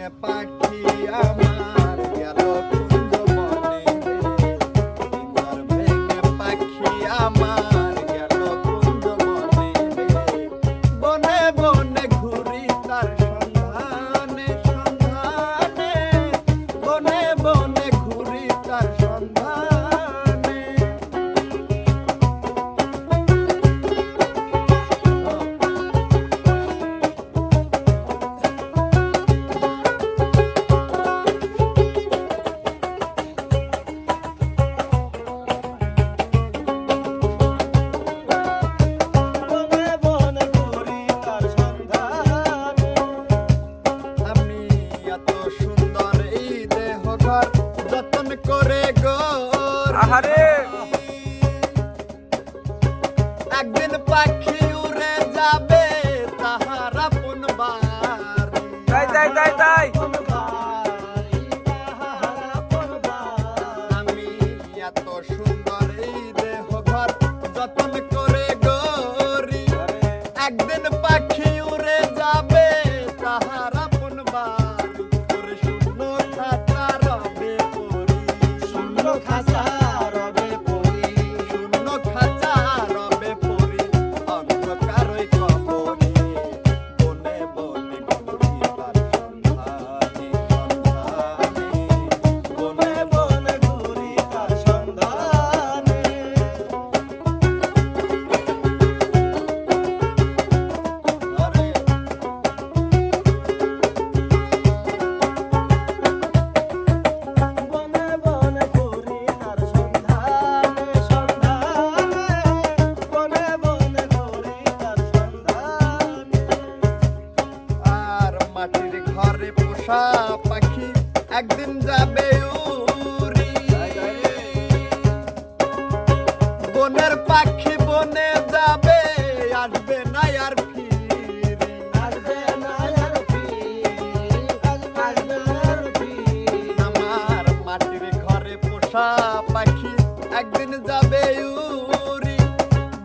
é para que a আহারে। একদিন পাখি উড়ে যাবে তাহার আপন বাড়ি। তাই তাই তাই তাই। আমি সুন্দর একদিন যাবে বনের পাখি বনে যাবে আসবে না আর আমার মাটির ঘরে পোষা পাখি একদিন যাবে উরি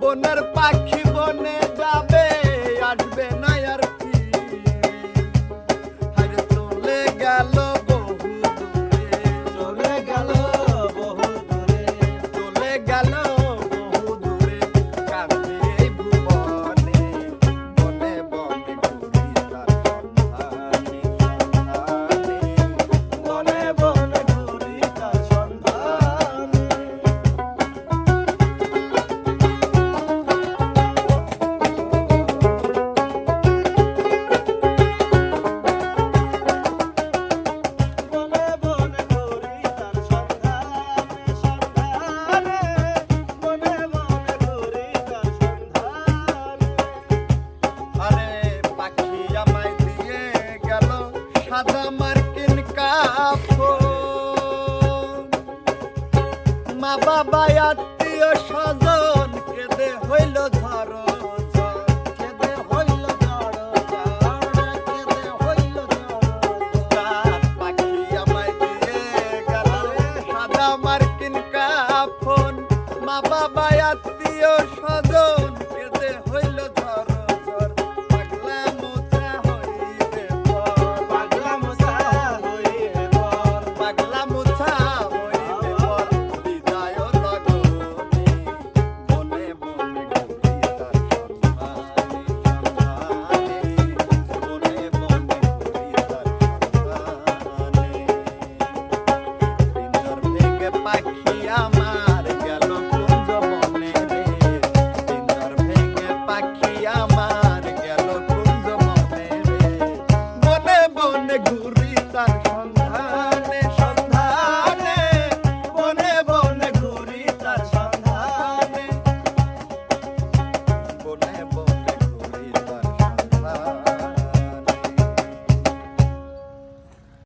বনের পাখি বনে যাবে বাবা আত্মীয় স্বজন কেঁদে হইল ধরো মার্কিন কাফন। মা বাবা আত্মীয় স্বজন কেঁদে হইল